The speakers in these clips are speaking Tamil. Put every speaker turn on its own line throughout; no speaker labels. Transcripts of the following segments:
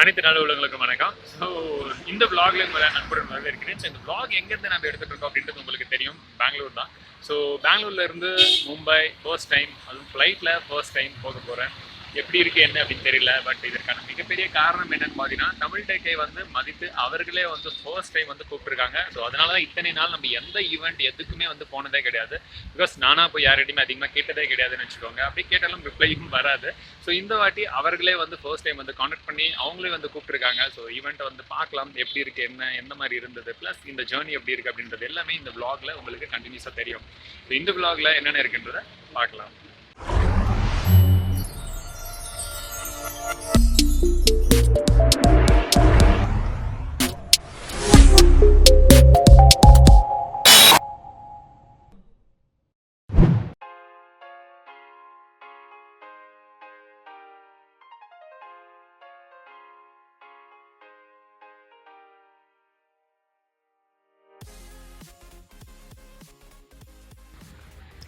அனைத்து நல்ல உள்ளவங்களுக்கும் வணக்கம். ஸோ இந்த vlogல உங்களை நண்புடன் வரவேற்கிறேன். ஸோ இந்த vlog எங்கேருந்து நம்ம எடுத்துட்டு இருக்கோம் அப்படின்றது உங்களுக்கு தெரியும். பெங்களூர் தான். ஸோ பெங்களூர்ல இருந்து மும்பை ஃபர்ஸ்ட் டைம் அதுவும் ஃப்ளைட்டில் ஃபர்ஸ்ட் டைம் போக போகிறேன் எப்படி இருக்கு என்ன அப்படின்னு தெரியல பட் இதற்கான மிகப்பெரிய காரணம் என்னன்னு பார்த்தீங்கன்னா தமிழ் டெக்கை வந்து மதித்து அவர்களே வந்து ஃபர்ஸ்ட் டைம் வந்து கூப்பிட்டுருக்காங்க. ஸோ அதனால தான் இத்தனை நாள் நம்ம எந்த ஈவெண்ட் எதுக்குமே வந்து போனதே கிடையாது. பிகாஸ் நானாக போய் யார்கிட்டையுமே அதிகமாக கேட்டதே கிடையாதுன்னு வச்சுக்கோங்க. அப்படி கேட்டாலும் ரிப்ளையும் வராது. ஸோ இந்த வாட்டி அவர்களே வந்து ஃபர்ஸ்ட் டைம் வந்து காண்டக்ட் பண்ணி அவங்களே வந்து கூப்பிட்டுருக்காங்க. ஸோ ஈவெண்ட்டை வந்து பார்க்கலாம் எப்படி இருக்கு என்ன எந்த மாதிரி இருந்தது ப்ளஸ் இந்த ஜேர்னி எப்படி இருக்குது அப்படின்றது எல்லாமே இந்த விளாகில் உங்களுக்கு கண்டினியூஸாக தெரியும். ஸோ இந்த விளாகில் என்னென்ன இருக்குன்றதை பார்க்கலாம்.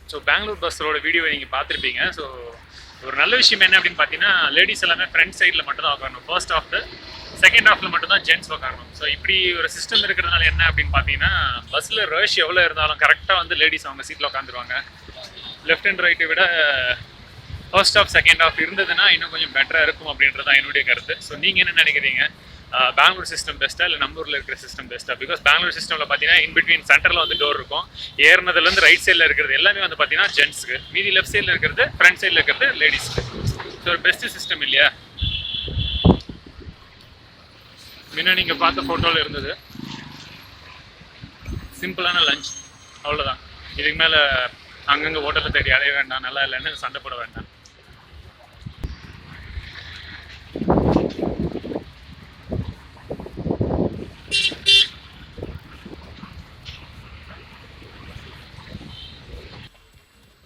ஸோ பெங்களூர் பஸ்ஸோட வீடியோ நீங்கள் பார்த்துருப்பீங்க ஸோ ஒரு நல்ல விஷயம் என்ன அப்படின்னு பார்த்தீங்கன்னா லேடிஸ் எல்லாமே ஃப்ரண்ட் சைடில் மட்டும் தான் உட்காரணும் ஃபர்ஸ்ட் ஹாஃப் செகண்ட் ஆஃப்ல மட்டும் தான் ஜென்ட்ஸ் உட்காரணும் ஸோ இப்படி ஒரு சிஸ்டம் இருக்கிறதுனால என்ன அப்படின்னு பார்த்தீங்கன்னா பஸ்ஸில் ரஷ் எவ்வளோ இருந்தாலும் கரெக்டாக வந்து லேடிஸ் அவங்க சீட்டில் உட்காந்துருவாங்க லெஃப்ட் அண்ட் ரைட்டை விட ஃபர்ஸ்ட் ஆஃப் செகண்ட் ஆஃப் இருந்ததுன்னா இன்னும் கொஞ்சம் பெட்டராக இருக்கும் அப்படின்றது தான் என்னுடைய கருத்து. ஸோ நீங்கள் என்ன நினைக்கிறீங்க? பெங்களூர் சிஸ்டம் பெஸ்ட்டாக இல்லை நம்ம ஊரில் இருக்கிற சிஸ்டம் பெஸ்ட்டாக பிகாஸ் பெங்களூர் சிஸ்டமில் பார்த்தீங்கன்னா இன் பிட்வீன் சென்டரில் வந்து டோர் இருக்கும். ஏறினதுலேருந்து ரைட் சைடில் இருக்கிறது எல்லாமே வந்து பார்த்தீங்கன்னா ஜென்ட்ஸுக்கு மீதி லெஃப்ட் சைடில் இருக்கிறது ஃப்ரண்ட் சைடில் இருக்கிறது லேடிஸ்க்கு ஸோ ஒரு பெஸ்ட்டு சிஸ்டம் இல்லையா? முன்ன நீங்கள் பார்த்த ஃபோட்டோவில் இருந்தது. சிம்பிளான லஞ்ச் அவ்வளோதான் இதுக்கு மேலே அங்கங்கே ஹோட்டலில் தேடி அலைய வேண்டாம் நல்லா இல்லைன்னு சண்டை போட வேண்டாம்.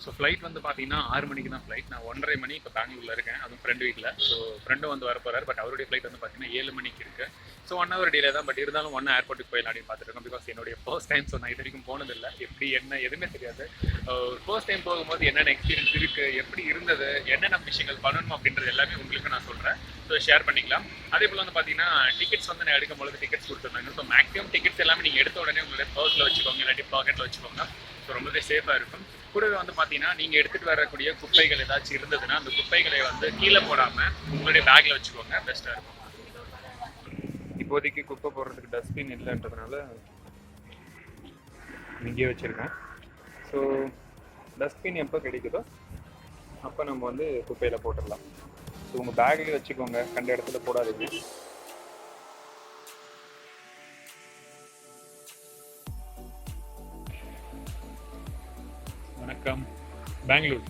ஸோ ஃப்ளைட் வந்து பார்த்தீங்கன்னா ஆறு மணிக்கு தான் ஃப்ளைட் நான் ஒன்றரை மணி இப்போ பெங்களூரில் இருக்கேன். அதுவும் ஃப்ரெண்ட் வீட்டில் ஸோ ஃப்ரெண்டும் வந்து வர போகிறார் பட் அவருடைய ஃப்ளைட் வந்து பார்த்தீங்கன்னா ஏழு மணிக்கு இருக்குது ஸோ ஒன் ஹவர் டிலே தான். பட் இருந்தாலும் ஒன்று ஏர்போர்ட்டுக்கு போயிடலாம் அப்படின்னு பார்த்துருக்கோம் பிகாஸ் என்னுடைய ஃபர்ஸ்ட் டைம் ஸோ நான் இது வரைக்கும் போனதில்லை. எப்படி என்ன எதுவுமே தெரியாது. ஒரு ஃபர்ஸ்ட் டைம் போகும்போது என்னென்ன எக்ஸ்பீரியன்ஸ் இருக்குது எப்படி இருந்தது? என்னென்ன விஷயங்கள் பண்ணணும் அப்படின்றது எல்லாமே உங்களுக்கு நான் சொல்கிறேன் ஸோ ஷேர் பண்ணிக்கலாம். அதே போல் வந்து பார்த்தீங்கன்னா டிக்கெட்ஸ் வந்து நான் எடுக்கும்போது டிக்கெட்ஸ் கொடுத்துருந்தாங்க. ஸோ மேக்ஸிமம் டிக்கெட்ஸ் எல்லாமே நீங்கள் எடுத்த உடனே உங்களுடைய பர்ஸில் வச்சுக்கோங்க. இல்லாட்டி பாக்கெட்டில் வச்சுக்கோங்க. ஸோ ரொம்பவே சேஃபாக இருக்கும். கூடவே வந்து பார்த்தீங்கன்னா நீங்கள் எடுத்துகிட்டு வரக்கூடிய குப்பைகள் ஏதாச்சும் இருந்ததுன்னா அந்த குப்பைகளை வந்து கீழே போடாமல் உங்களுடைய பேக்கில் வச்சுக்கோங்க. பெஸ்ட்டாக இருக்கும். இப்போதைக்கு குப்பை போடுறதுக்கு டஸ்ட்பின் இல்லைன்றதுனால இங்கேயே வச்சுருக்கேன் ஸோ டஸ்ட்பின் எப்போ கிடைக்குதோ அப்போ நம்ம வந்து குப்பையில் போட்டுடலாம். ஸோ உங்கள் பேக்லேயே வச்சுக்கோங்க. கண்ட இடத்துல போடாதீங்க. வணக்கம். பெங்களூர்.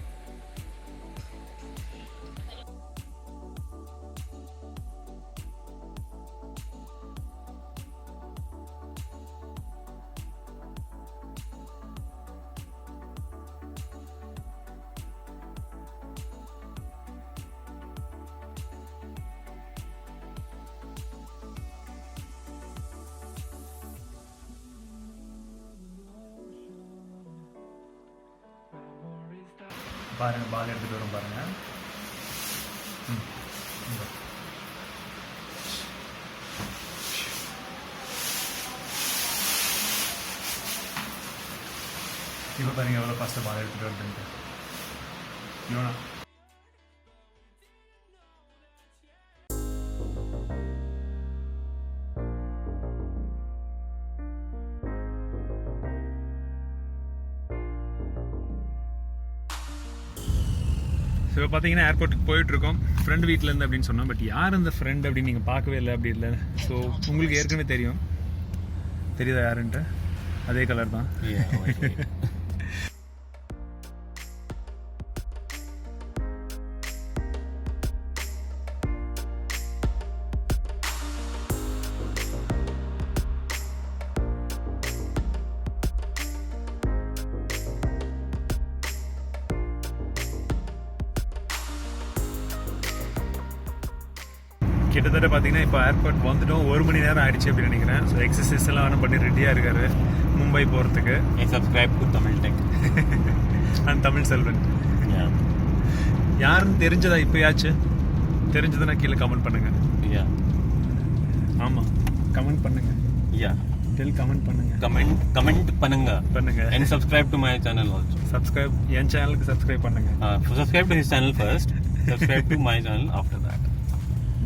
பாருங்கள் பால் எடுத்துகிட்டு வரும் பாருங்கள் இப்போ பாருங்கள் எவ்வளோ ஃபஸ்ட்டு பால் எடுத்துகிட்டு வருதுன்ட்டு. இவனா
ஸோ இப்போ பார்த்தீங்கன்னா ஏர்போர்ட்டுக்கு போயிட்டுருக்கோம். ஃப்ரெண்ட் வீட்டில் இருந்து அப்படின்னு சொன்னோம். பட் யார் அந்த ஃப்ரெண்ட் அப்படின்னு நீங்கள் பார்க்கவே இல்லை அப்படி இல்லை. ஸோ உங்களுக்கு ஏற்கனவே தெரியும். தெரியுதா யாருன்ட்டு? அதே கலர் தான். இப்போ ஏர்போர்ட் வந்துட்டோம் ஒரு மணி நேரம் ஆயிடுச்சு அப்படின்னு நினைக்கிறேன் ஸோ எக்ஸசைஸ் எல்லாம் பண்ணி ரெடியாக இருக்காரு மும்பை போகிறதுக்கு
subscribe to Tamil Tech.
நான் தமிழ் செல்வன். யாருன்னு தெரிஞ்சதா இப்போயாச்சு தெரிஞ்சதுன்னா கீழே கமெண்ட் பண்ணுங்க
Yeah.
கமெண்ட் பண்ணுங்க
Yeah.
டெல் கமெண்ட் பண்ணுங்க
Comment comment பண்ணுங்க
பண்ணுங்க
and subscribe to my channel also.
Subscribe என் சேனலுக்கு சப்ஸ்கிரைப் பண்ணுங்க
subscribe to his channel first. subscribe to my channel after that.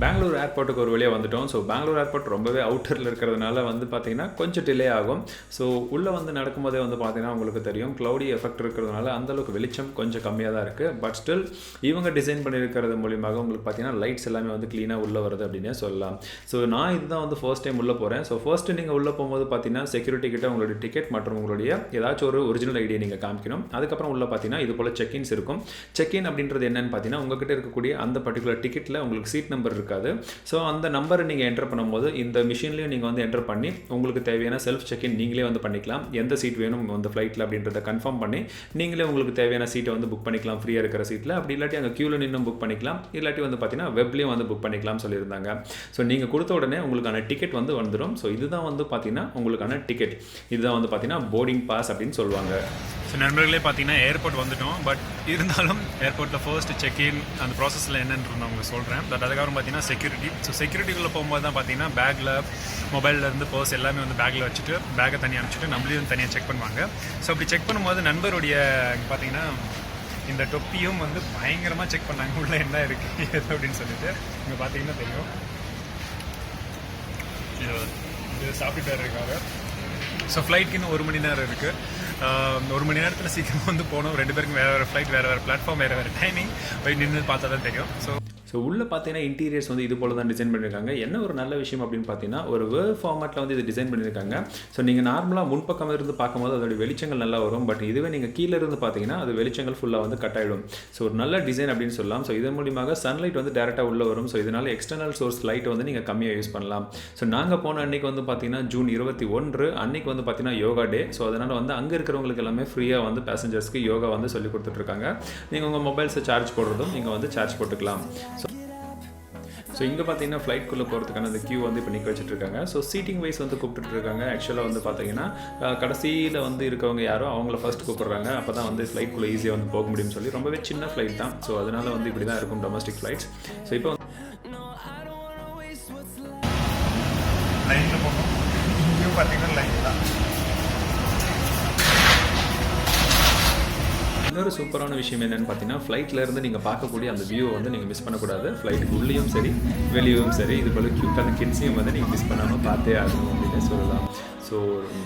Bangalore ஏர்போர்ட்டுக்கு ஒரு வழியாக வந்துட்டோம். ஸோ பெங்களூர் ஏர்போர்ட் ரொம்பவே அவுட்டரில் இருக்கிறதுனால வந்து பார்த்தீங்கன்னா கொஞ்சம் டிலே ஆகும். ஸோ உள்ளே வந்து நடக்கும்போதே வந்து பார்த்திங்கன்னா உங்களுக்கு தெரியும். க்ளவுடி எஃபெக்ட் இருக்கிறதுனால அந்தளவுக்கு வெளிச்சம் கொஞ்சம் கம்மியாக தான் இருக்குது பட் ஸ்டில் இவங்க டிசைன் பண்ணியிருக்கிறது மூலியமாக உங்களுக்கு பார்த்தீங்கன்னா லைட்ஸ் எல்லாமே வந்து க்ளீனாக உள்ளே வருது அப்படின்னே சொல்லலாம். ஸோ நான் இதுதான் வந்து ஃபர்ஸ்ட் டைம் உள்ளே போகிறேன் ஸோ ஃபர்ஸ்ட்டு நீங்கள் உள்ளே போகும்போது பார்த்தீங்கன்னா செக்யூரிட்டி கிட்ட உங்களுடைய டிக்கெட் மற்றும் உங்களுடைய ஏதாச்சும் ஒரு ஒரிஜினல் ஐடியை நீங்கள் காமிக்கணும். அதுக்கப்புறம் உள்ளே பார்த்தீங்கன்னா இது போல் செக்இன்ஸ் இருக்கும். செக்இன் அப்படின்றது என்னென்னு பார்த்தீங்கன்னா உங்ககிட்ட இருக்கக்கூடிய அந்த பர்டிகுலர் டிக்கெட்டில் உங்களுக்கு சீட் நம்பர் இருக்காது ஸோ அந்த நம்பரை நீங்கள் என்டர் பண்ணும்போது இந்த மிஷின்லேயும் நீங்கள் வந்து என்டர் பண்ணி உங்களுக்கு தேவையான செல்ஃப் செக்இன் நீங்களே வந்து பண்ணிக்கலாம். எந்த சீட் வேணும் அந்த ஃப்ளைட்டில் அப்படின்றத கன்ஃபார்ம் பண்ணி நீங்களே உங்களுக்கு தேவையான சீட்டை வந்து புக் பண்ணிக்கலாம் ஃப்ரீயாக இருக்கிற சீட்டில் அப்படி இல்லாட்டி அங்கே க்யூவில் நின்று புக் பண்ணிக்கலாம். இல்லாட்டி வந்து பார்த்தீங்கன்னா வெப்லேயும் வந்து புக் பண்ணிக்கலாம் சொல்லியிருந்தாங்க. ஸோ நீங்கள் கொடுத்த உடனே உங்களுக்கான டிக்கெட் வந்து வந்துடும் ஸோ இதுதான் வந்து பார்த்தீங்கன்னா உங்களுக்கான டிக்கெட் இதுதான் வந்து பார்த்தீங்கன்னா போர்டிங் பாஸ் அப்படின்னு சொல்லுவாங்க.
ஸோ நண்பர்களே பார்த்தீங்கன்னா ஏர்போர்ட் வந்துட்டோம். பட் இருந்தாலும் ஏர்போர்ட்டில் ஃபர்ஸ்ட் செக்இன் அந்த ப்ராசஸில் என்னன்னு நான் உங்களுக்கு சொல்கிறேன் பட் அதுக்கப்புறம் பார்த்தீங்கன்னா செக்யூரிட்டி ஸோ செக்யூரிட்டிக்குள்ளே போகும்போது தான் பார்த்தீங்கன்னா பேக்கில் மொபைல்லேருந்து பர்ஸ் எல்லாமே வந்து பேக்கில் வச்சுட்டு பேக்கை தனியாக அனுப்பிச்சிட்டு நம்மளையும் தனியாக செக் பண்ணுவாங்க. ஸோ அப்படி செக் பண்ணும்போது நண்பருடைய பார்த்தீங்கன்னா இந்த டொப்பியும் வந்து பயங்கரமாக செக் பண்ணாங்க. உள்ளே என்ன இருக்குது எது அப்படின்னு சொல்லிட்டு. இங்கே பார்த்தீங்கன்னா தெரியும். இது சாப்பிட்டு சாப்பிட்டுட்டு இருக்காங்க ஸோ ஃப்ளைட்க்கு இன்னும் ஒரு மணி நேரம் இருக்குது ஒரு மணி நேரத்தில் சீக்கிரம் வந்து போனோம் ரெண்டு பேருக்கும் வேறு வேறு ஃப்ளைட் வேறு வேறு பிளாட்ஃபார்ம் வேறு வேறு டைமிங் போய் நின்று பார்த்தா தான் தெரியும். ஸோ
ஸோ உள்ளே பார்த்தீங்கன்னா இன்டீரியர்ஸ் வந்து இது போல தான் டிசைன் பண்ணியிருக்காங்க என்ன ஒரு நல்ல விஷயம் அப்படின்னு பார்த்தீங்கன்னா ஒரு வேர்ட் ஃபார்மேட்டில் வந்து இது டிசைன் பண்ணியிருக்காங்க ஸோ நீங்கள் நார்மலாக முன்பக்கம் இருந்து பார்க்கும்போது அதோட வெளிச்சங்கள் நல்லா வரும். பட் இதுவே நீங்கள் கீழே இருந்து பார்த்தீங்கன்னா அது வெளிச்சங்கள் ஃபுல்லாக வந்து கட் ஆகிடும் ஸோ ஒரு நல்ல டிசைன் அப்படின்னு சொல்லலாம். ஸோ இதன் மூலியமாக சன்லைட் வந்து டேரெக்டாக உள்ளே வரும். ஸோ இதனால் எக்ஸ்டர்னல் சோர்ஸ் லைட் வந்து நீங்கள் கம்மியாக யூஸ் பண்ணலாம். ஸோ நாங்கள் போன அன்னைக்கு வந்து பார்த்தீங்கன்னா ஜூன் இருபத்தி ஒன்று அன்னைக்கு வந்து பார்த்தீங்கன்னா யோகா டே ஸோ அதனால் வந்து அங்கே இருக்கிறவங்களுக்கு எல்லாமே ஃப்ரீயாக வந்து பேசஞ்சர்ஸ்க்கு யோகா வந்து சொல்லி கொடுத்துட்ருக்காங்க நீங்கள் உங்கள் மொபைல்ஸை சார்ஜ் போடுறதும் நீங்கள் வந்து சார்ஜ் போட்டுக்கலாம். ஸோ இங்கே பார்த்தீங்கன்னா ஃப்ளைட்குள்ளே போகிறதுக்கான அந்த கியூ வந்து இப்போ நிற்க வச்சுட்டு இருக்காங்க ஸோ சீட்டிங் வைஸ் வந்து கூப்பிட்டுருக்காங்க ஆக்சுவலாக வந்து பார்த்தீங்கன்னா கடைசியில் வந்து இருக்கவங்க யாரோ அவங்கள ஃபஸ்ட் கூப்பிட்றாங்க. அப்போ தான் வந்து ஃப்ளைட்குள்ளே ஈஸியாக வந்து போக முடியும்னு சொல்லி. ரொம்பவே சின்ன ஃப்ளைட் தான். ஸோ அதனால வந்து இப்படி தான் இருக்கும் டொமஸ்டிக் ஃப்ளைட்ஸ் ஸோ இப்போ
வந்து போகணும். இங்கேயும் பார்த்தீங்கன்னா லைன்
இன்னொரு சூப்பரான விஷயம் என்னென்னு பார்த்தீங்கன்னா ஃப்ளைட்ல இருந்து நீங்கள் பார்க்கக்கூடிய அந்த வியூவை வந்து நீங்கள் மிஸ் பண்ணக்கூடாது. ஃப்ளைட்டுக்கு உள்ளேயும் சரி வெளியும் சரி இது போல் க்யூட்டான கிட்ஸையும் வந்து நீங்கள் மிஸ் பண்ணாமல் பார்த்தே ஆகணும் அப்படின்னு சொல்லலாம். ஸோ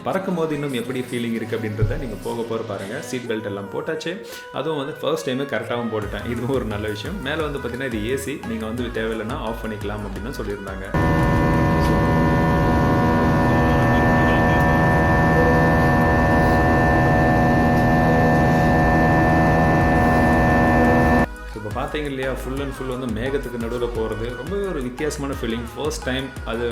பறக்கும் போது இன்னும் எப்படி ஃபீலிங் இருக்குது அப்படின்றத நீங்கள் போக போகிற பாருங்கள் சீட் பெல்ட் எல்லாம் போட்டாச்சு. அதுவும் வந்து ஃபர்ஸ்ட் டைமே கரெக்டாகவும் போட்டுட்டேன். இதுவும் ஒரு நல்ல விஷயம். மேலே வந்து பார்த்தீங்கன்னா இது ஏசி நீங்கள் வந்து தேவையில்லைன்னா ஆஃப் பண்ணிக்கலாம் அப்படின்னு சொல்லியிருந்தாங்க. ஸ்டார்டிங் இல்லையா ஃபுல் அண்ட் ஃபுல் வந்து மேகத்துக்கு நடுவில் போகிறது ரொம்பவே ஒரு வித்தியாசமான ஃபீலிங் ஃபர்ஸ்ட் டைம் அது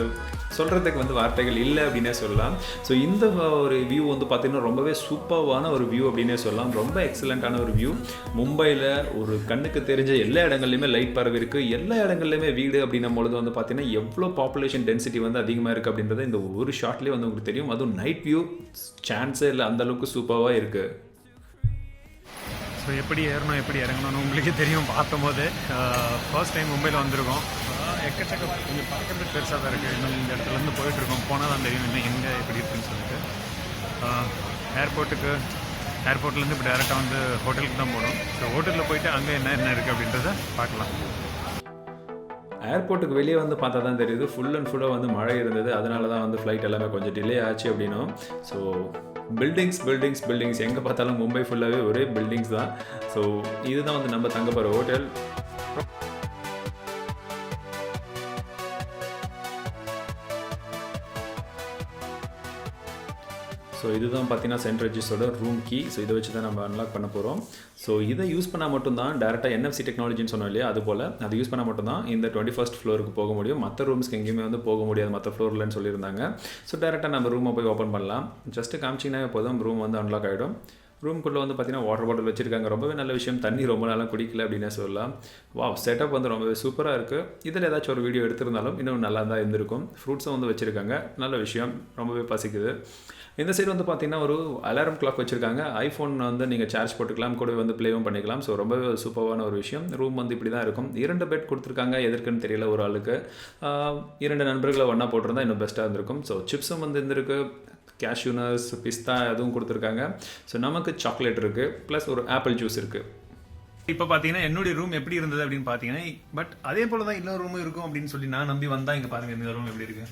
சொல்கிறதுக்கு வந்து வார்த்தைகள் இல்லை அப்படின்னே சொல்லலாம். ஸோ இந்த ஒரு வியூ வந்து பார்த்திங்கன்னா ரொம்பவே சூப்பர்வான ஒரு வியூ அப்படின்னே சொல்லலாம். ரொம்ப எக்ஸலண்ட்டான ஒரு வியூ மும்பையில் ஒரு கண்ணுக்கு தெரிஞ்ச எல்லா இடங்கள்லையுமே லைட் பரவி இருக்குது எல்லா இடங்கள்லையுமே வீடு அப்படின்னும் பொழுது வந்து பார்த்திங்கன்னா எவ்வளோ பாப்புலேஷன் டென்சிட்டி வந்து அதிகமாக இருக்குது அப்படின்றது இந்த ஒரு ஷாட்லேயே வந்து உங்களுக்கு தெரியும். அதுவும் நைட் வியூ சான்ஸே இல்லை அந்தளவுக்கு சூப்பராக இருக்குது
ஸோ எப்படி ஏறணும் எப்படி இறங்கணும்னு உங்களுக்கே தெரியும் பார்த்தபோது ஃபர்ஸ்ட் uh, டைம் மும்பையில் வந்திருக்கோம். Uh, எக்கச்சக்க கொஞ்சம் பார்க்கறதுக்கு பெருசாக தான் இருக்குது இன்னும் இந்த இடத்துலேருந்து போயிட்டுருக்கோம் போனால் தான் தெரியும் இன்னும் எங்கே எப்படி இருக்குன்னு சொல்லிட்டு. ஏர்போர்ட்டுக்கு ஏர்போர்ட்லேருந்து இப்போ டேரெக்டாக வந்து ஹோட்டலுக்கு தான் போகணும். ஸோ ஹோட்டலில் போயிட்டு அங்கே என்ன என்ன இருக்குது அப்படின்றத பார்க்கலாம்.
ஏர்போர்ட்டுக்கு வெளியே வந்து பார்த்தா தான் தெரியுது ஃபுல் அண்ட் ஃபுல்லாக வந்து மழை இருந்தது. அதனால தான் வந்து ஃப்ளைட் எல்லாமே கொஞ்சம் டிலே ஆச்சு அப்படின்னும். ஸோ பில்டிங்ஸ் பில்டிங்ஸ் பில்டிங்ஸ் எங்கே பார்த்தாலும் மும்பை ஃபுல்லாகவே ஒரே பில்டிங்ஸ் தான். ஸோ இதுதான் வந்து நம்ம தங்க போகிற ஹோட்டல் ஸோ இதுதான் பார்த்தீங்கன்னா சென்ட் ரெஜிஸ்டரோட ரூம் கீ ஸோ இதை வச்சு தான் நம்ம அன்லாக் பண்ண போகிறோம் ஸோ இதை யூஸ் பண்ணால் மட்டும்தான் டேரெக்டாக என்எஃப்சி டெக்னாலஜின்னு சொன்னோம் இல்லையா? அது போல். அதை யூஸ் பண்ணால் மட்டும்தான் இந்த டுவெண்ட்டி ஃபஸ்ட் ஃப்ளோருக்கு போக முடியும். மற்ற ரூம்ஸ்க்கு எங்கேயுமே வந்து போக முடியாது. மற்ற ஃப்ளோர்லன்னு சொல்லியிருந்தாங்க. ஸோ டேரெக்டாக நம்ம ரூமை போய் ஓப்பன் பண்ணலாம். ஜஸ்ட்டு காமிச்சிங்கன்னா போதும் ரூம் வந்து அன்லாக் ஆகிடும்
ரூம்குள்ளே வந்து பார்த்தீங்கன்னா வாட்டர் பாட்டில் வச்சுருக்காங்க. ரொம்பவே நல்ல விஷயம். தண்ணி ரொம்ப நாளாக குடிக்கல அப்படின்னு சொல்லலாம். வா செட்டப் வந்து ரொம்பவே சூப்பராக இருக்குது இதில் ஏதாச்சும் ஒரு வீடியோ எடுத்திருந்தாலும் இன்னும் நல்லா தான் இருந்திருக்கும் ஃப்ரூட்ஸும் வந்து வச்சுருக்காங்க. நல்ல விஷயம். ரொம்பவே பசிக்குது. இந்த சைடு வந்து பார்த்தீங்கன்னா ஒரு அலாரம் கிளாக் வச்சுருக்காங்க. ஐஃபோன் வந்து நீங்கள் சார்ஜ் போட்டுக்கலாம். கூட வந்து ப்ளேவும் பண்ணிக்கலாம். ஸோ ரொம்பவே சூப்பரான ஒரு விஷயம். ரூம் வந்து இப்படி தான் இருக்கும். இரண்டு பெட் கொடுத்துருக்காங்க. எதற்குன்னு தெரியல ஒரு ஆளுக்கு. இரண்டு நண்பர்களை ஒன்றா போட்டிருந்தா இன்னும் பெஸ்ட்டாக இருந்திருக்கும். ஸோ சிப்ஸும் வந்து இருந்திருக்கு. கேஷ்யூனஸ் பிஸ்தா அதுவும் கொடுத்துருக்காங்க. ஸோ நமக்கு சாக்லேட் இருக்குது ப்ளஸ் ஒரு ஆப்பிள் ஜூஸ் இருக்குது
இப்போ பார்த்தீங்கன்னா என்னுடைய ரூம் எப்படி இருந்தது அப்படின்னு பார்த்தீங்கன்னா பட் அதே போல தான் இன்னொரு ரூமும் இருக்கும் அப்படின்னு சொல்லி நான் நம்பி வந்தால் இங்கே பாருங்க இந்த ரூம் எப்படி இருக்கு?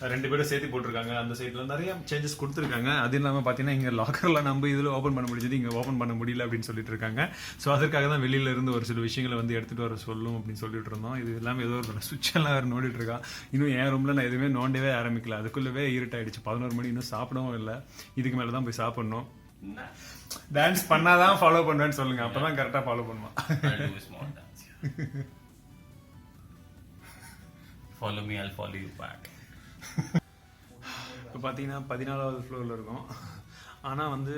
ரெண்டு பேரும் சேர்த்து போட்டிருக்காங்க. அந்த சைட்ல நிறைய சேஞ்சஸ் கொடுத்துருக்காங்க. அது இல்லாமல் பார்த்தீங்கன்னா இங்கே லாக்கரில் நம்ம இதில் ஓப்பன் பண்ண முடிஞ்சது. இங்கே ஓப்பன் பண்ண முடியல அப்படின்னு சொல்லிட்டு இருக்காங்க. ஸோ அதற்காக தான் வெளியில இருந்து ஒரு சில விஷயங்களை வந்து எடுத்துட்டு வர சொல்லும் அப்படின்னு சொல்லிட்டு இருந்தோம். இது எல்லாமே ஏதோ ஒரு சுவிட்ச் எல்லாம் வேறு நோண்டிட்டு இருக்கா இன்னும் என் ரூம்ல நான் எதுவுமே நோண்டவே ஆரம்பிக்கல. அதுக்குள்ளவே இருட்டாயிடுச்சு. பதினோரு மணி இன்னும் சாப்பிடவும் இல்லை. இதுக்கு மேலே தான் போய் சாப்பிடணும். டான்ஸ் பண்ணாதான் ஃபாலோ பண்ணுவேன்னு சொல்லுங்க. அப்பதான் கரெக்டாக ஃபாலோ பண்ணுவான்.
I'll do a small dance. Yeah.
இப்போ பார்த்தீங்கன்னா பதினாலாவது ஃப்ளோரில் இருக்கும். ஆனால் வந்து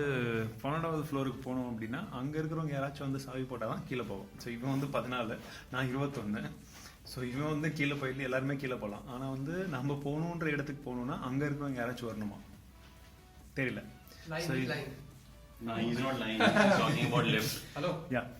பன்னெண்டாவது ஃப்ளோருக்கு போனோம் அப்படின்னா அங்கே இருக்கிறவங்க யாராச்சும் வந்து சாவி போட்டால் தான் கீழே போவோம். ஸோ இவன் வந்து பதினாலு நான் இருபத்தொன்று ஸோ இவன் வந்து கீழே போயிட்டு எல்லாருமே கீழே போகலாம் ஆனால் வந்து நம்ம போகணுன்ற இடத்துக்கு போகணுன்னா அங்கே இருக்கிறவங்க யாராச்சும் வரணுமா? தெரியல. So,
No, he's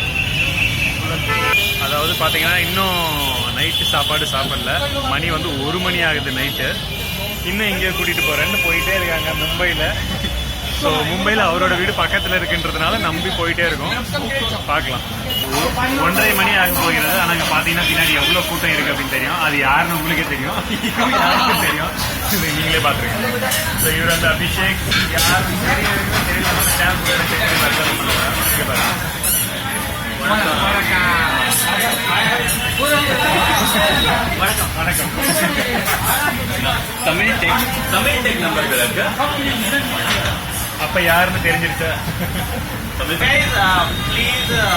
அதாவது பார்த்தீங்கன்னா இன்னும் நைட்டு சாப்பாடு சாப்பிடல. மணி வந்து ஒரு மணி ஆகுது நைட்டு இன்னும் எங்கேயோ கூட்டிகிட்டு போகிறேன்னு போயிட்டே இருக்காங்க மும்பையில் ஸோ மும்பையில் அவரோட வீடு பக்கத்தில் இருக்குன்றதுனால நம்பி போயிட்டே இருக்கோம். பார்க்கலாம். ஒன்றரை மணி ஆக போகிறது. ஆனால் இங்கே பார்த்தீங்கன்னா பின்னாடி எவ்வளோ கூட்டம் இருக்குது அப்படின்னு தெரியும். அது யாருன்னு உங்களுக்கே தெரியும். யாருக்கும் தெரியும். இது நீங்களே பார்த்துருக்கீங்க. ஸோ இவர் அந்த அபிஷேக் யாருன்னு தெரியல தெரியல
Tamil tech Tamil tech number இருக்கு
அப்ப யாருன்னு தெரிஞ்சிருச்சா
Guys, uh, please uh,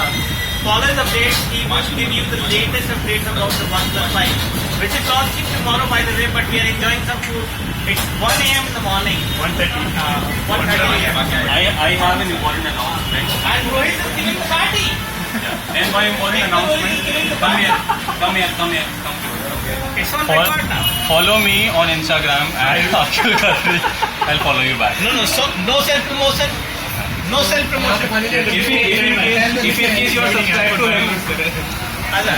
follow the updates. He wants to give you the latest updates about the OnePlus 5, which is launching tomorrow, by the way. But we are enjoying some food. It's 1 a.m. in the morning.
One thirty
Uh, 1:30 a.m.
I, I have an important announcement.
And Rohit is giving the party.
And my important announcement. Come here. Come here. Come here. Come here. Follow me on Instagram at Akhil Khatri. I'll follow you back.
No, no, so, no self promotion. No self promotion.
If you, if you, if you, if you are subscribed to him,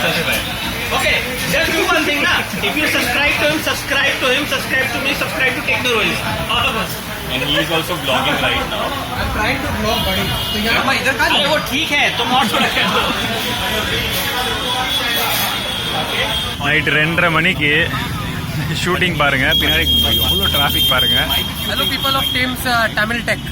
subscribe.
Okay, just do one thing now. If you subscribe to him, subscribe to him, subscribe to me, subscribe to Take the Rohit. All of us.
And he is also vlogging right now.
I am trying to vlog बड़ी तो यहाँ मैं इधर का
अरे वो ठीक है तुम और थोड़ा कर दो
நைட்டு ரெண்டரை மணிக்கு ஷூட்டிங் பாருங்க. பின்னாடி எவ்வளோ டிராஃபிக்
பாருங்கள் hello
people of teams Tamil tech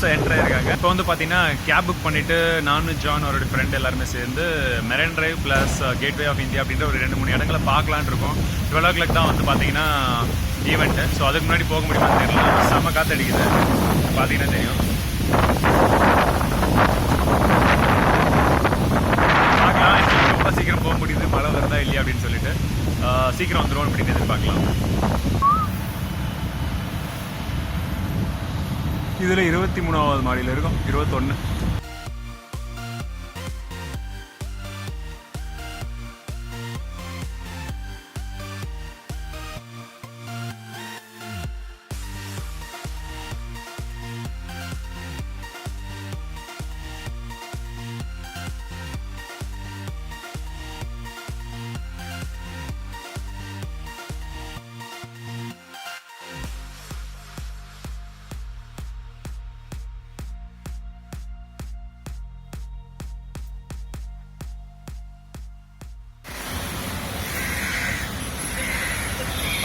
புதுசாக என்ட்ரு ஆயிருக்காங்க. இப்போ வந்து பார்த்தீங்கன்னா கேப் புக் பண்ணிவிட்டு நானும் ஜான் அவரோட ஃப்ரெண்ட் எல்லாருமே சேர்ந்து Marine Drive plus Gateway of India அப்படின்ற ஒரு ரெண்டு மூணு இடங்களை பார்க்கலான்னு இருக்கோம். டுவெல் ஓ கிளாக் தான் வந்து பார்த்தீங்கன்னா ஈவெண்ட்டு ஸோ அதுக்கு முன்னாடி போக முடியுமான்னு தெரியல. செம்ம காற்று அடிக்குது பார்த்தீங்கன்னா தெரியும். பார்க்கலாம். ரொம்ப சீக்கிரம் போக முடியுது. மழை வருதா இல்லையா அப்படின்னு சொல்லிட்டு uh, சீக்கிரம் வந்துடும் அப்படின்னு எதிர்பார்க்கலாம். இதில் இருபத்தி மூணாவது மாடியில் இருக்கும். இருபத்தொன்று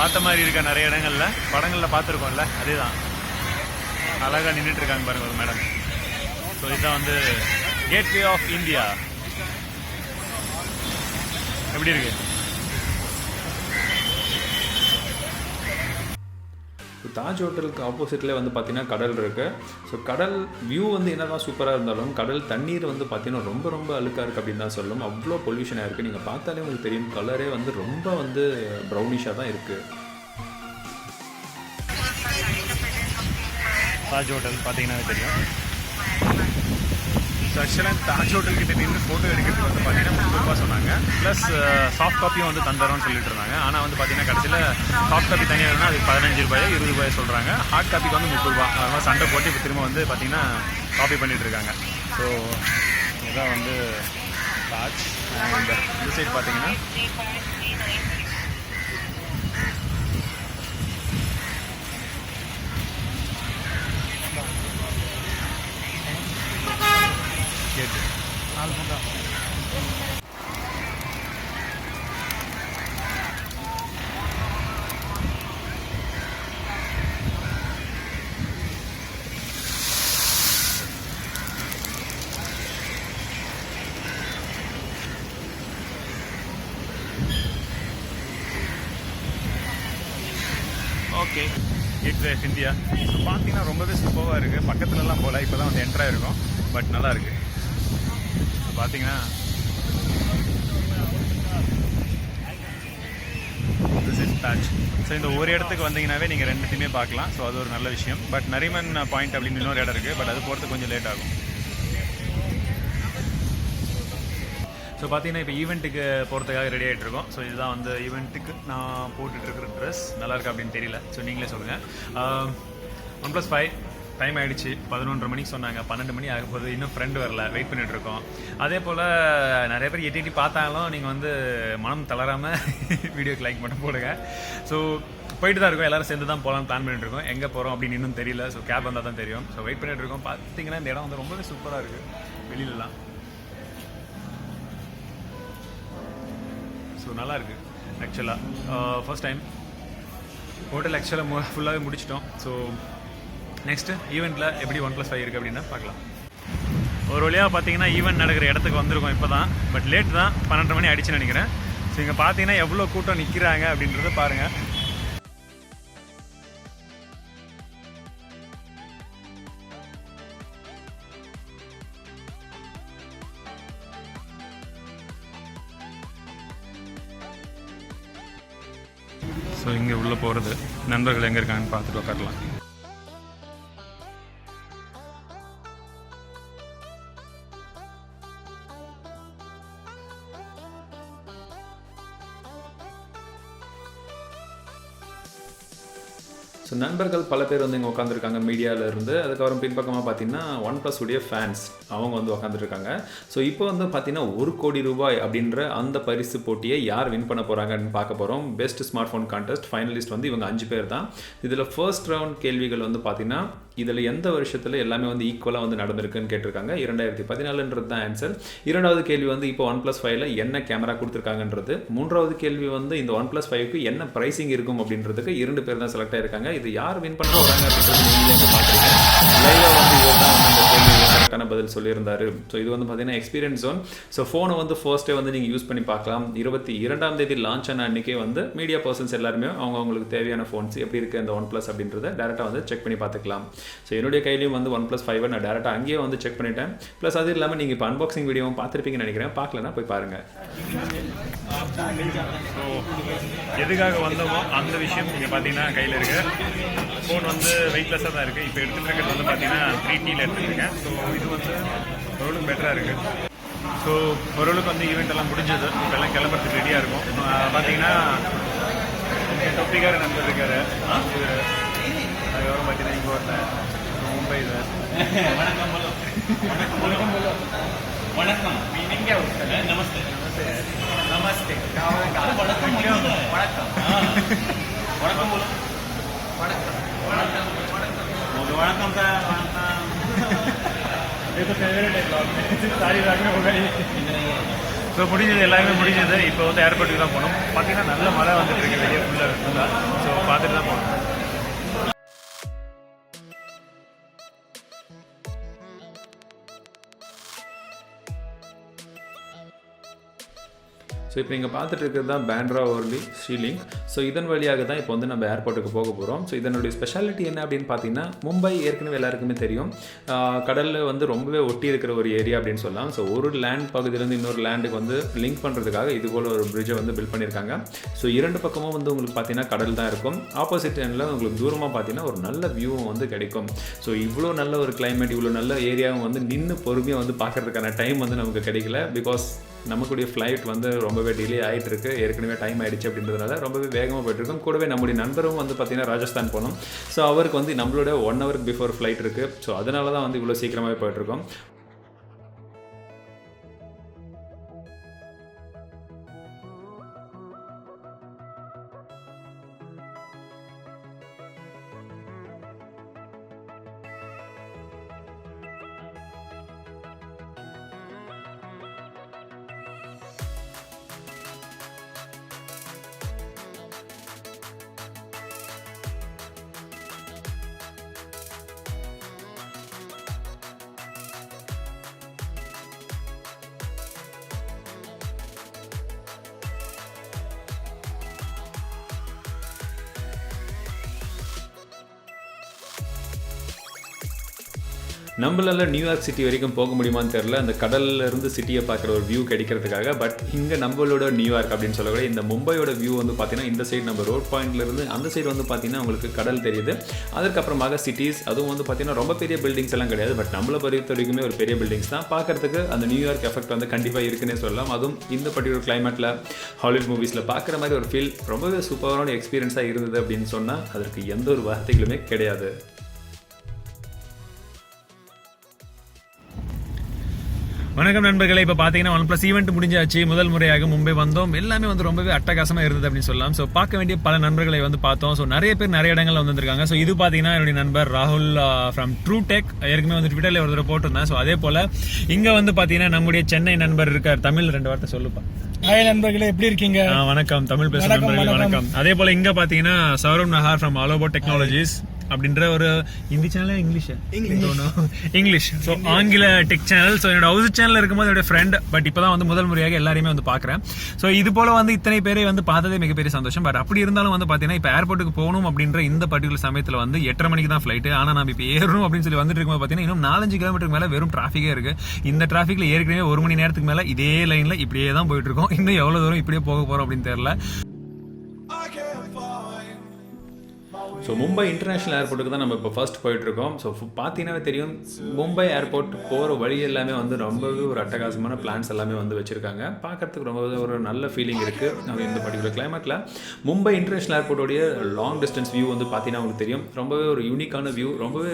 பார்த்த மாதிரி இருக்க நிறைய இடங்கள்ல? படங்கள்ல பார்த்துருக்கோம்ல அதேதான். அழகா நின்றுட்டு இருக்காங்க பாருங்க ஒரு மேடம். ஸோ இதுதான் வந்து கேட்வே ஆஃப் இந்தியா எப்படி இருக்கு?
தாஜ் ஹோட்டலுக்கு ஆப்போசிட்லேயே வந்து பார்த்தீங்கன்னா கடல் இருக்குது ஸோ கடல் வியூ வந்து என்ன தான் சூப்பராக இருந்தாலும் கடல் தண்ணீர் வந்து பார்த்தீங்கன்னா ரொம்ப ரொம்ப அழுக்காக இருக்குது அப்படின்னு தான் சொல்லும் அவ்வளோ பொல்யூஷனாக இருக்குது நீங்கள் பார்த்தாலே உங்களுக்கு தெரியும் கலரே வந்து ரொம்ப வந்து ப்ரௌனிஷாக தான் இருக்குது
தாஜ் ஹோட்டல் பார்த்தீங்கன்னா தெரியும். ஸோ ஆக்சுவலாக தாஜ் ஹோட்டல் கிட்ட நின்று ஃபோட்டோ எடுக்கிறதுக்கு வந்து பார்த்தீங்கன்னா முப்பது ரூபா சொன்னாங்க. ப்ளஸ் சாஃப்ட் காப்பியும் வந்து தந்துடுறோம்னு சொல்லிட்டு இருந்தாங்க. ஆனால் வந்து பார்த்தீங்கன்னா கடைசியில் சாஃப்ட் காப்பி தனியாக வேணும்னா அதுக்கு பதினஞ்சு ரூபாயோ இருபது ரூபாய் சொல்கிறாங்க ஹார்ட் காப்பிக்கு வந்து முப்பது ரூபா. அது மாதிரி சண்டை போட்டு இப்போ திரும்ப வந்து பார்த்தீங்கன்னா காப்பி பண்ணிட்டு இருக்காங்க. ஸோ இதுதான் வந்து தாஜ் அண்ட் இந்த சைடு பார்த்தீங்கன்னா கேட்டு ஓகே. கேட்வே இந்தியா ஸோ பார்த்தீங்கன்னா ரொம்பவே சூப்பராக இருக்குது பக்கத்துலலாம் போகல இப்போ தான் வந்து என்ட்ராக இருக்கும் பட் நல்லாயிருக்கு பார்த்தீங்கன்னா திஸ் இஸ் பேட்ச் ஸோ இந்த ஒரு இடத்துக்கு வந்தீங்கன்னாவே நீங்கள் ரெண்டுத்தையுமே பார்க்கலாம். ஸோ அது ஒரு நல்ல விஷயம். பட் நரிமன் பாயிண்ட் அப்படின்னு இன்னொரு இடம் இருக்குது பட் அது போகிறதுக்கு கொஞ்சம் லேட் ஆகும். ஸோ பார்த்தீங்கன்னா இப்போ ஈவெண்ட்டுக்கு போகிறதுக்காக ரெடி ஆகிட்டு இருக்கோம். ஸோ இதுதான் வந்து ஈவெண்ட்டுக்கு நான் போட்டுட்ருக்கிற ட்ரெஸ் நல்லாயிருக்கு அப்படின்னு தெரியல. ஸோ நீங்களே சொல்லுங்கள் one um, plus five time ஆயிடுச்சு. பதினொன்றரை மணிக்கு சொன்னாங்க. பன்னெண்டு மணி ஆகும்போது இன்னும் ஃப்ரெண்டு வரல. வெயிட் பண்ணிட்டு இருக்கோம். அதே போல் நிறைய பேர் எட்டி எட்டி பார்த்தாலும் நீங்கள் வந்து மனம் தளராமல் வீடியோக்கு லைக் மட்டும் போடுங்க. ஸோ போயிட்டு தான் இருக்கோம். எல்லாரும் சேர்ந்து தான் போகலாம் பிளான் பண்ணிட்டு இருக்கோம். எங்கே போகிறோம் அப்படின்னு இன்னும் தெரியல. ஸோ கேப் வந்தால் தான் தெரியும். ஸோ வெயிட் பண்ணிட்டு இருக்கோம். பார்த்தீங்கன்னா இந்த இடம் வந்து ரொம்பவே சூப்பராக இருக்குது வெளியிலலாம் ஸோ நல்லா இருக்கு. ஆக்சுவலாக ஃபர்ஸ்ட் டைம் ஹோட்டல் ஆக்சுவலாக ஃபுல்லாகவே முடிச்சிட்டோம். ஸோ நெக்ஸ்ட்டு ஈவெண்ட்டில் எப்படி ஒன் ப்ளஸ் ஃபைவ் இருக்குது அப்படின்னு பார்க்கலாம். ஒரு வழியாக பார்த்தீங்கன்னா ஈவெண்ட் நடக்கிற இடத்துக்கு வந்திருக்கோம் இப்போ தான் பட் லேட் தான் பன்னெண்டு மணி ஆயிடுச்சுன்னு நினைக்கிறேன். ஸோ இங்கே பார்த்தீங்கன்னா எவ்வளோ கூட்டம் நிற்கிறாங்க அப்படின்றத பாருங்கள் ஸோ இங்கே உள்ளே போகிறது நண்பர்கள் எங்கே இருக்காங்கன்னு பார்த்துட்டு உட்காரலாம்
நண்பர்கள் பல பேர் வந்து இங்கே உட்காந்துருக்காங்க மீடியாவில் இருந்து. அதுக்கப்புறம் பின்பக்கமாக பார்த்தீங்கன்னா ஒன் ப்ளஸ் உடைய ஃபேன்ஸ் அவங்க வந்து உட்காந்துருக்காங்க ஸோ இப்போ வந்து பார்த்தீங்கன்னா ஒரு கோடி ரூபாய் அப்படின்ற அந்த பரிசு போட்டியை யார் வின் பண்ண போகிறாங்கன்னு பார்க்க போகிறோம் best smart phone contest finalist வந்து இவங்க அஞ்சு பேர் தான். இதில் ஃபர்ஸ்ட் ரவுண்ட் கேள்விகள் வந்து பார்த்தீங்கன்னா இதில் எந்த வருஷத்தில் எல்லாமே வந்து ஈக்குவலாக வந்து நடந்திருக்குன்னு கேட்டிருக்காங்க. இரண்டாயிரத்தி பதினாலுன்றது தான் ஆன்சர் இரண்டாவது கேள்வி வந்து இப்போ ஒன் ப்ளஸ் ஃபைவ்ல என்ன கேமரா கொடுத்துருக்காங்கன்றது. மூன்றாவது கேள்வி வந்து இந்த ஒன் ப்ளஸ் ஃபைவ்க்கு என்ன ப்ரைசிங் இருக்கும் அப்படின்றதுக்கு இரண்டு பேர் தான் செலக்ட் ஆயிருக்காங்க. இது யார் வின் பண்ண வராங்க அப்படின்றது நீங்களே வந்து பார்த்துருக்கேன் லைவாக வந்து இவர் தான் வந்து கரெக்டான பதில் சொல்லியிருந்தாரு. ஸோ இது வந்து பார்த்தீங்கன்னா எக்ஸ்பீரியன்ஸ் ஜோன் ஸோ ஃபோனை வந்து ஃபர்ஸ்ட்டே வந்து நீங்கள் யூஸ் பண்ணி பார்க்கலாம். இருபத்தி இரண்டாம் தேதி லான்ச் ஆன அன்றைக்கே வந்து மீடியா பர்சன்ஸ் எல்லாருமே அவங்க அவங்களுக்கு தேவையான ஃபோன்ஸ் எப்படி இருக்குது அந்த ஒன் ப்ளஸ் அப்படின்றத டேரெக்டாக வந்து செக் பண்ணி பார்த்துக்கலாம். ஸோ என்னுடைய கையிலையும் வந்து ஒன் ப்ளஸ் ஃபைவ் நான் டேரெக்டாக அங்கேயே வந்து செக் பண்ணிட்டேன். ப்ளஸ் அது இல்லாமல் நீங்கள் இப்போ அன்பாக்சிங் வீடியோவும் பார்த்துருப்பீங்கன்னு நினைக்கிறேன். பார்க்கலன்னா போய் பாருங்கள்
எதுக்காக வந்தோமோ அந்த விஷயம் நீங்கள் பார்த்தீங்கன்னா கையில் இருக்குது ஃபோன் வந்து வெயிட்லெஸ்ஸாக தான் இருக்குது இப்போ எடுத்துகிட்டு இருக்கிறது வந்து பார்த்தீங்கன்னா த்ரீ டீல எடுத்துருக்கேன். ஸோ இது வந்து ஓரளவுக்கு பெட்டராக இருக்குது ஸோ ஓரளவுக்கு வந்து ஈவெண்ட் எல்லாம் முடிஞ்சது. இப்போ எல்லாம் கிளம்புறதுக்கு ரெடியாக இருக்கும். பார்த்தீங்கன்னா தொப்பிக்கார நண்பர் இருக்காரு. அதுக்கப்புறம் பார்த்தீங்கன்னா இங்கே ஒருத்தன்.
வணக்கம் போலோ வணக்கம் வணக்கம். வணக்கம். நீங்க நமஸ்தே. நமஸ்தே. வணக்கம் வணக்கம் வணக்கம். வணக்கம் போலோ வணக்கம். வணக்கம். வணக்கம். உங்கள் வணக்கம்
ஸோ முடிஞ்சது. எல்லாமே முடிஞ்சது. இப்போ வந்து ஏர்போர்ட்டுக்கு தான் போனோம் பார்த்தீங்கன்னா நல்ல மழை வந்துட்டு இருக்கு. வெளியே ஃபுல்லாக ஸோ பார்த்துட்டு தான் போனோம்
ஸோ இப்போ நீங்கள் பார்த்துட்டு இருக்கிறது தான் பேண்ட்ரா ஓர்லி ஷீலிங் ஸோ இதன் வழியாக தான் இப்போ வந்து நம்ம ஏர்போர்ட்டுக்கு போக போகிறோம் ஸோ இதனுடைய ஸ்பெஷாலிட்டி என்ன அப்படின்னு பார்த்தீங்கன்னா மும்பை ஏற்கனவே எல்லாருக்குமே தெரியும். கடலில் வந்து ரொம்பவே ஒட்டி இருக்கிற ஒரு ஏரியா அப்படின்னு சொல்லலாம். ஸோ ஒரு லேண்ட் பகுதியிலேருந்து இன்னொரு லேண்டுக்கு வந்து லிங்க் பண்ணுறதுக்காக இது போல் ஒரு பிரிட்ஜை வந்து பில்ட் பண்ணியிருக்காங்க. ஸோ இரண்டு பக்கமும் வந்து உங்களுக்கு பார்த்தீங்கன்னா கடல் தான் இருக்கும். ஆப்போசிட் எண்டில் உங்களுக்கு தூரமாக பார்த்தீங்கன்னா ஒரு நல்ல வியூவும் வந்து கிடைக்கும். ஸோ இவ்வளோ நல்ல ஒரு கிளைமேட் இவ்வளோ நல்ல ஏரியாவும் வந்து நின்று பொறுமையாக வந்து பார்க்கறதுக்கான டைம் வந்து நமக்கு கிடைக்கல. பிகாஸ் நமக்குடைய ஃப்ளைட் வந்து ரொம்பவே டிலே ஆகிட்டு இருக்கு ஏற்கனவே டைம் ஆகிடுச்சு அப்படின்றதுனால ரொம்பவே வேகமாக போயிட்டுருக்கும். கூடவே நம்முடைய நண்பரும் வந்து பார்த்திங்கன்னா ராஜஸ்தான் போனோம். ஸோ அவருக்கு வந்து நம்மளோட ஒன் ஹவருக்கு பிஃபோர் ஃப்ளைட் இருக்குது ஸோ அதனால தான் வந்து இவ்வளோ சீக்கிரமாகவே போயிட்டுருக்கோம். நம்மளால நியூயார்க் சிட்டி வரைக்கும் போக முடியுமான்னு தெரில அந்த கடல்ல இருந்து சிட்டியை பார்க்குற ஒரு வியூ கிடைக்கிறதுக்காக பட் இங்கே நம்மளோட நியூயார்க் அப்படின்னு சொல்லக்கூடிய இந்த மும்பையோட வியூ வந்து பார்த்தீங்கன்னா இந்த சைடு நம்ம ரோட் பாயிண்ட்லேருந்து அந்த சைடு வந்து பார்த்தீங்கன்னா உங்களுக்கு கடல் தெரியுது. அதற்கப்புறமாக சிட்டிஸ் அதுவும் வந்து பார்த்தீங்கன்னா ரொம்ப பெரிய பில்டிங்ஸ் எல்லாம் கிடையாது பட் நம்மளை பொறுத்த வரைக்குமே ஒரு பெரிய பில்டிங்ஸ் தான். பார்க்குறதுக்கு அந்த நியூயார்க் எஃபெக்ட் வந்து கண்டிப்பாக இருக்குன்னே சொல்லலாம். அதுவும் இந்த பர்டிகுலர் கிளைமேட்டில் ஹாலிவுட் மூவிஸில் பார்க்குற மாதிரி ஒரு ஃபீல் ரொம்பவே சூப்பரான எக்ஸ்பீரியன்ஸாக இருந்தது அப்படின்னு சொன்னால் அதற்கு எந்த ஒரு வார்த்தைகளுமே கிடையாது.
வணக்கம் நண்பர்களே இப்போ பார்த்தீங்கன்னா ஒன் ப்ளஸ் ஈவெண்ட் முடிஞ்சாச்சு. முதல் முறையாக மும்பை வந்தோம். எல்லாமே வந்து ரொம்பவே அட்டகாசமாக இருந்தது அப்படின்னு சொல்லலாம். ஸோ பார்க்க வேண்டிய பல நண்பர்களை வந்து பார்த்தோம். ஸோ நிறைய பேர் நிறைய இடங்கள்ல வந்திருக்காங்க. ஸோ இது பார்த்தீங்கன்னா என்னுடைய நண்பர் ராகுல் ஃப்ரம் ட்ரூ டெக் ஏற்கனவே வந்து ட்விட்டரில் ஒரு தடவை போட்டிருந்தேன். ஸோ அதே போல் இங்கே வந்து பார்த்தீங்கன்னா நம்முடைய சென்னை நண்பர் இருக்கார். தமிழ் ரெண்டு வார்த்தை சொல்லுப்பா.
ஹாய் நண்பர்களே எப்படி இருக்கீங்க?
வணக்கம். தமிழ்
வணக்கம்,
நண்பர்கள்
வணக்கம்.
அதே போல இங்க பாத்தீங்கன்னா சௌரவ் நஹார் ஃப்ரம் ஆலோபோ டெக்னாலஜிஸ் அப்படின்ற ஒரு Hindi channel English English so ஆங்கில டெக் சேனல் ஸோ என்னோட ஹவுஸ் சேனல் இருக்கும்போது என்னோட ஃப்ரெண்ட் பட் இப்போதான் வந்து முதல் முறையாக எல்லாரையுமே வந்து பார்க்குறேன். ஸோ இது போல வந்து இத்தனை பேரை வந்து பார்த்ததே மிகப்பெரிய சந்தோஷம். பட் அப்படி இருந்தாலும் வந்து பார்த்தீங்கன்னா இப்போ ஏர்போர்ட்டுக்கு போகணும் அப்படின்ற இந்த பர்டிகுலர் சமயத்தில் வந்து எட்டரை மணிக்கு தான் ஃப்ளைட் ஆனால் நம்ம இப்போ ஏறணும் அப்படின்னு சொல்லி வந்துட்டு இருக்கும்போது பார்த்தீங்கன்னா இன்னும் நாலஞ்சு கிலோமீட்டருக்கு மேலே வெறும் டிராஃபிக்கே இருக்கு. இந்த டிராஃபிக்ல ஏற்கனவே ஒரு மணி நேரத்துக்கு மேலே இதே லைனில் இப்படியே தான் போயிட்டு இருக்கோம். இன்னும் எவ்வளோ தூரம் இப்படியே போக போகிறோம் அப்படின்னு தெரியல.
ஸோ மும்பை இன்டர்நேஷனல் ஏர்போர்ட்டுக்கு தான் நம்ம இப்போ ஃபர்ஸ்ட் போயிட்டுருக்கோம். ஸோ பார்த்தீங்கன்னா தெரியும் மும்பை ஏர்போர்ட் போகிற வழி எல்லாமே வந்து ரொம்பவே ஒரு அட்டகாசமான பிளான்ஸ் எல்லாமே வந்து வச்சுருக்காங்க. பார்க்கறதுக்கு ரொம்பவே ஒரு நல்ல ஃபீலிங் இருக்குது நம்ம இந்த பர்டிகுலர் கிளைமேட்டில் மும்பை இன்டர்நேஷ்னல் ஏர்போர்ட்டோடைய லாங் டிஸ்டன்ஸ் வியூ வந்து பார்த்தீங்கன்னா உங்களுக்கு தெரியும். ரொம்பவே ஒரு யூனிக்கான வியூ ரொம்பவே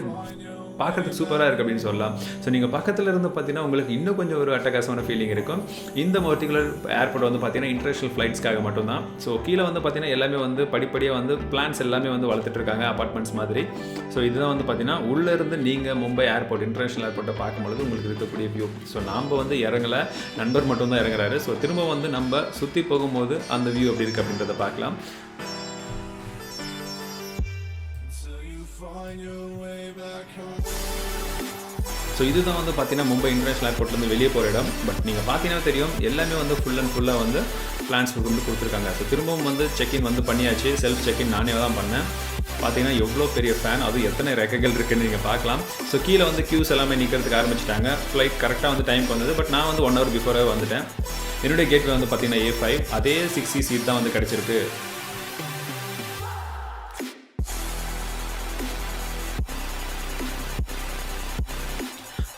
பார்க்கறதுக்கு சூப்பராக இருக்குது அப்படின்னு சொல்லலாம். ஸோ நீங்கள் பக்கத்தில் இருந்து பார்த்தீங்கன்னா உங்களுக்கு இன்னும் கொஞ்சம் ஒரு அட்டகாசமான ஃபீலிங் இருக்கும். இந்த பர்டிகுலர் ஏர்போர்ட் வந்து பார்த்தீங்கன்னா இன்டர்நேஷனல் ஃப்ளைட்ஸ்க்காக மட்டும்தான். ஸோ கீழே வந்து பார்த்தீங்கன்னா எல்லாமே வந்து படிப்படியாக வந்து பிளான்ஸ் எல்லாமே வந்து வளர்த்துட்ருக்காங்க அப்பார்ட்மெண்ட்ஸ் மாதிரி. ஸோ இதுதான் வந்து பார்த்தீங்கன்னா உள்ளே இருந்து நீங்கள் மும்பை ஏர்போர்ட் இன்டர்நேஷனல் ஏர்போர்ட்டை பார்க்கும்பொழுது உங்களுக்கு இருக்கக்கூடிய வியூ ஸோ நாம் வந்து இறங்கல. நண்பர் மட்டும்தான் இறங்குறாரு. ஸோ திரும்ப வந்து நம்ம சுற்றி போகும்போது அந்த வியூ எப்படி இருக்குது அப்படின்றத பார்க்கலாம். ஸோ இதுதான் வந்து பார்த்தீங்கன்னா மும்பை இன்டர்நேஷனல் ஏர்போர்ட்லேருந்து வெளியே போகிற இடம். பட் நீங்கள் பார்த்தீங்கன்னா தெரியும் எல்லாமே வந்து ஃபுல் அண்ட் ஃபுல்லாக வந்து பிளான்ஸ் வந்து கொடுத்துருக்காங்க. ஸோ திரும்பவும் வந்து செக்இன் வந்து பண்ணியாச்சு. செல்ஃப் செக்இன் நானே தான் பண்ணேன். பார்த்தீங்கன்னா எவ்வளோ பெரிய ஃபேன் அது எத்தனை ரெக்கைகள் இருக்குன்னு நீங்கள் பார்க்கலாம். ஸோ கீழே வந்து க்யூஸ் எல்லாமே நிற்கிறதுக்கு ஆரம்பிச்சிட்டாங்க. ஃப்ளைட் கரெக்டாக வந்து டைம் வந்தது. பட் நான் வந்து ஒன் ஹவர் பிஃபோராக வந்துட்டேன். என்னுடைய கேட்வே வந்து பார்த்தீங்கன்னா ஏ ஃபைவ் அதே சிக்ஸ் சீட் தான் வந்து கிடச்சிருக்கு.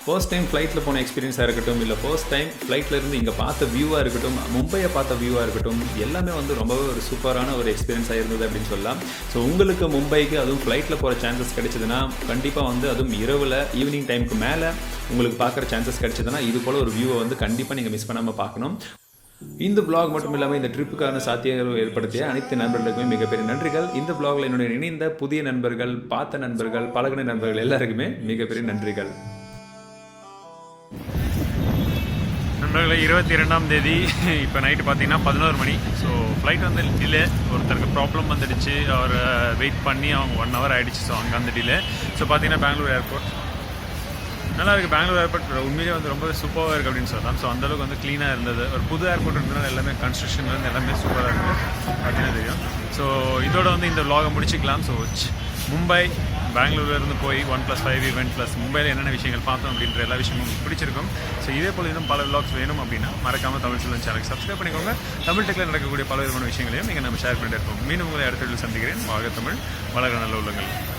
ஃபர்ஸ்ட் டைம் ஃப்ளைட்டில் போன எக்ஸ்பீரியன்ஸாக இருக்கட்டும் இல்லை ஃபர்ஸ்ட் டைம் ஃப்ளைட்டில் இருந்து இங்கே பார்த்த வியூவாக இருக்கட்டும் மும்பையை பார்த்த வியூவாக இருக்கட்டும் எல்லாமே வந்து ரொம்பவே ஒரு சூப்பரான ஒரு எக்ஸ்பீரியன்ஸாக இருந்தது அப்படின்னு சொல்லலாம். ஸோ உங்களுக்கு மும்பைக்கு அதுவும் ஃப்ளைட்டில் போகிற சான்சஸ் கிடைச்சதுன்னா கண்டிப்பாக வந்து அதுவும் இரவில் ஈவினிங் டைமுக்கு மேலே உங்களுக்கு பார்க்குற சான்சஸ் கிடைச்சதுன்னா இது போல் ஒரு வியூவை வந்து கண்டிப்பாக நீங்கள் மிஸ் பண்ணாமல் பார்க்கணும். இந்த பிளாக் மட்டும் இல்லாமல் இந்த ட்ரிப்புக்கான சாத்தியங்கள் ஏற்படுத்திய அனைத்து நண்பர்களுக்குமே மிகப்பெரிய நன்றிகள். இந்த பிளாகில் என்னுடைய இணைந்த புதிய நண்பர்கள் பார்த்த நண்பர்கள் பழகின நண்பர்கள் எல்லாருக்குமே மிகப்பெரிய நன்றிகள். நண்பர்களே இருபத்தி ரெண்டாம் தேதி இப்போ நைட்டு பார்த்தீங்கன்னா பதினோரு மணி. ஸோ ஃப்ளைட் வந்து டிலே ஒருத்தருக்கு ப்ராப்ளம் வந்துடுச்சு. அவர் வெயிட் பண்ணி அவங்க ஒன் ஹவர் ஆகிடுச்சு ஸோ அங்கே அந்த டிலே ஸோ பார்த்தீங்கன்னா பெங்களூர் ஏர்போர்ட் நல்லா இருக்குது பெங்களூர் ஏர்போர்ட் உண்மையிலேயே வந்து ரொம்ப சூப்பராக இருக்குது அப்படின்னு சொல்லலாம். ஸோ அந்தளவுக்கு வந்து க்ளீனாக இருந்தது. ஒரு புது ஏர்போர்ட் இருந்ததுனால எல்லாமே கன்ஸ்ட்ரக்ஷன் வந்து எல்லாமே சூப்பராக இருக்குது அப்படின்னு தெரியும். ஸோ இதோட வந்து இந்த விலாகை முடிச்சிக்கலாம். முடிச்சுக்கலாம் ஸோ மும்பை பெங்களூர்லேருந்து போய் one plus five event plus மும்பையில் என்னென்ன விஷயங்கள் பார்த்தோம் அப்படின்ற எல்லா விஷயமும் உங்களுக்கு பிடிச்சிருக்கும். ஸோ இதே போல் இன்னும் பல விலாக்ஸ் வேணும் அப்படின்னா மறக்காமல் தமிழ் செல்வன் சேனலுக்கு சப்ஸ்கிரைப் பண்ணிக்கோங்க. தமிழ் டெக்கில் நடக்கக்கூடிய பல விதமான விஷயங்களையும் நீங்கள் நம்ம ஷேர் பண்ணிட்டு இருக்கோம் மீண்டும் உங்களை அடுத்த சந்திக்கிறேன். வாக தமிழ். வளர நல்ல உள்ளங்கள்.